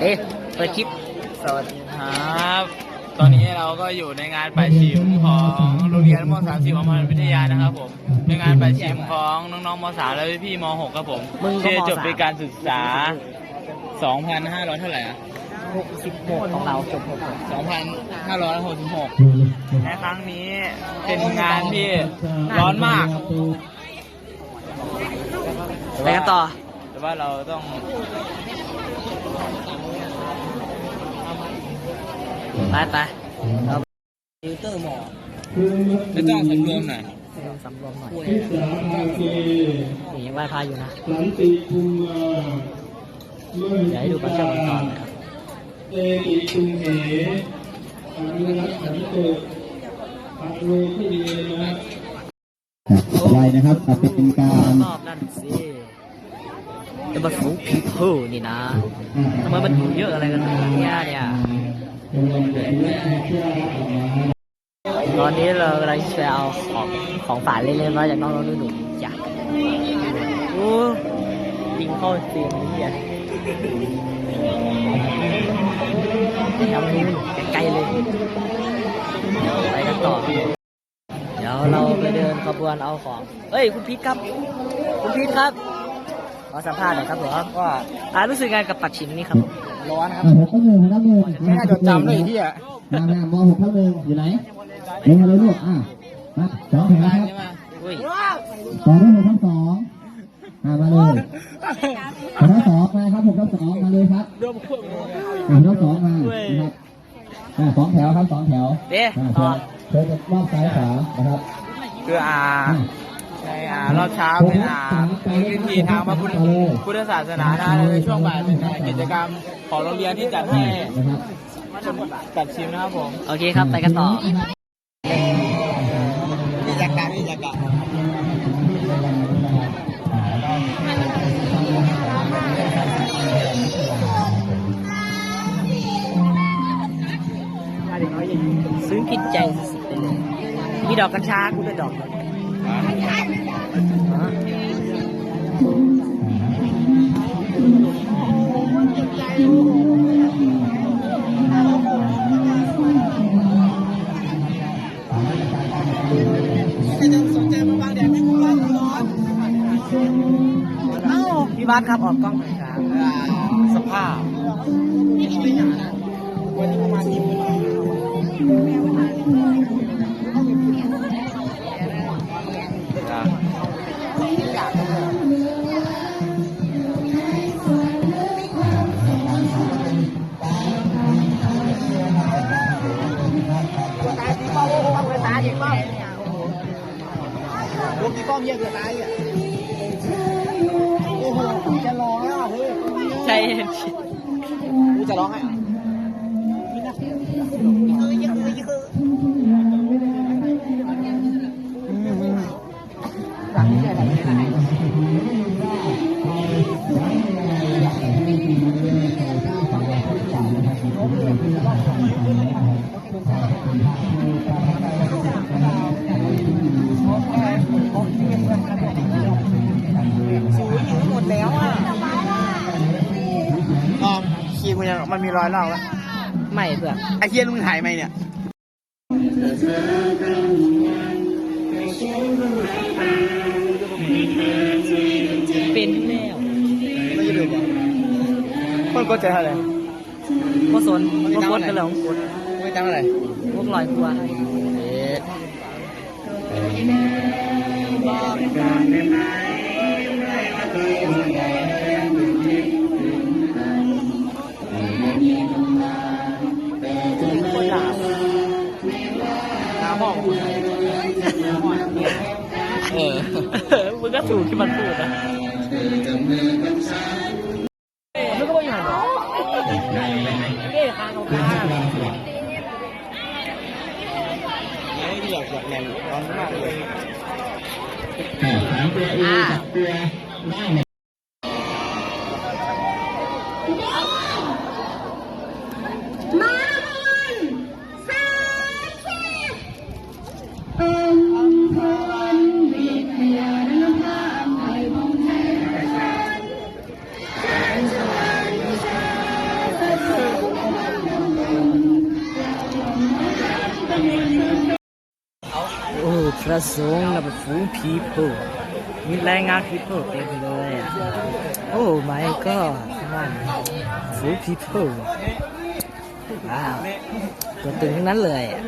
เอ๊ะเปิดคลิปสวัสดีครับ ตอนนี้เราก็อยู่ในงานประชิมของโรงเรียนม .30 อมรวิทยานะครับผมเป็นงานประชิมของน้องๆม .3 และพี่ๆม .6 ครับผมมึงก็ที่ม จบสามปีการศึกษา 2,500 เท่าไหร่อะหกสิบหกของเราจบหก2,566ในครั้งนี้เป็นงานที่ร้อนมาก ไปกันต่อ แต่ว่าเราต้อง ไปไปเราฟิลเตอร์หมอไม่ต้องสำรวมหน่อยสำรวมหน่อยทิสาภาเกนี่ไหว้พระอยู่นะสันติภูมาเดี๋ยวให้ดูการเชื่อมต่อนะครับเตติตุงเหอนุรักษ์สันตุปัตโรที่ดีนะครับครับไว้นะครับแต่เป็นการรอบนั่นสิ จะมาฟูพีเพิลนี่นะทำไมมันอยู่เยอะอะไรกันเนี่ยเนี่ยตอนนี้เรากำลังจะเอาของของฝากเล่นๆมาจากน้องๆหนุ่มๆจ้ะโอ้ยิงเข้าเสียงนี่อะทำนู่นไกลเลยไปกันต่อ เดี๋ยวเราไปเดินขบวนเอาของเฮ้ย คุณพีทครับ คุณพีทครับ ขอสัมภาษณ์หน่อยครับผมว่าอ่ารู้สึกไงกับปักชิมนี่ครับร้อนครับอ่าหกข้อหนึ่งหกข้อหนึ่งไม่น่าจดจำเลยที่อะมามามหกข้อหนึ่งอยู่ไหนลงมาเลยลูกอะมาสองแถวครับอุ้ยสองด้วยหกทั้งสองอ่ามาเลยหกทั้งสองมาครับหกทั้งสองมาเลยครับหกทั้งสองมานะครับอ่าสองแถวครับสองแถวเอ๊ะอ่าต่อเชิญเชิญรอบซ้ายขวานะครับคืออ่าอ่า ในอ่ารอบเช้าเป็นอ่ามีพิธีทางพระพุทธพุทธศาสนานะในช่วงบ่ายเป็นอ่ากิจกรรมของโรงเรียนที่จัดให้นะครับจัดชิมนะครับผมโอเคครับไปกันต่อกิจกรรมกิจกรรมซึ้งกินใจสุดๆไปเลยมีดอกกัญชากูด้วยดอกอ๋อเอ้า พี่บ้านครับออกกล้อง วกนี้ก รอยเล่าแล้วไม่เพื่อนไอ้เคียนมึงถ่ายไหมเนี่ยเป็นแล้วไม่จะดูมันก็ใจเท่าไหร่ก็สนก็กดกันแล้วกดไม่จำอะไรพวกลอยตัวเอ๊ะน้ ก็ถูกที่มันพูดนะมันก็ไม่อย่างหรอเอ๊ะคางของข้าไม่อยากอยากแหนมร้อนมากเลยอ่า ระสงฆ์และเป็นฝูง people มีแรงงาน people เต็มไปเลยอะ oh my god มันฝูง people ว้าวตัวตึงทั้งนั้นเลยอะ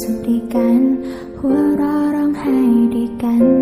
สุขด้วยกัน หัวเราะร้องไห้ด้วยกันมันน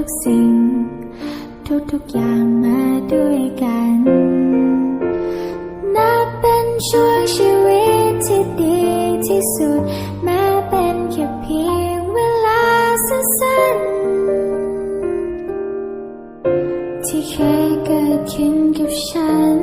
ทุกสิ่ง ทุกๆอย่างมาด้วยกัน นับเป็นช่วงชีวิตที่ดีที่สุด แม้เป็นแค่เพียงเวลาสั้นๆที่เคยเกิดขึ้นกับฉัน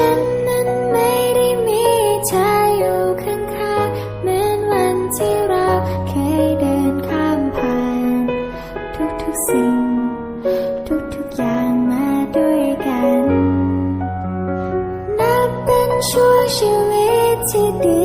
ฉันนั้นไม่ได้มีเธออยู่ข้างๆเหมือนวันที่เราเคยเดินข้ามผ่าน ทุกๆสิ่ง ทุกๆอย่างมาด้วยกัน นับเป็นช่วงชีวิตที่ดี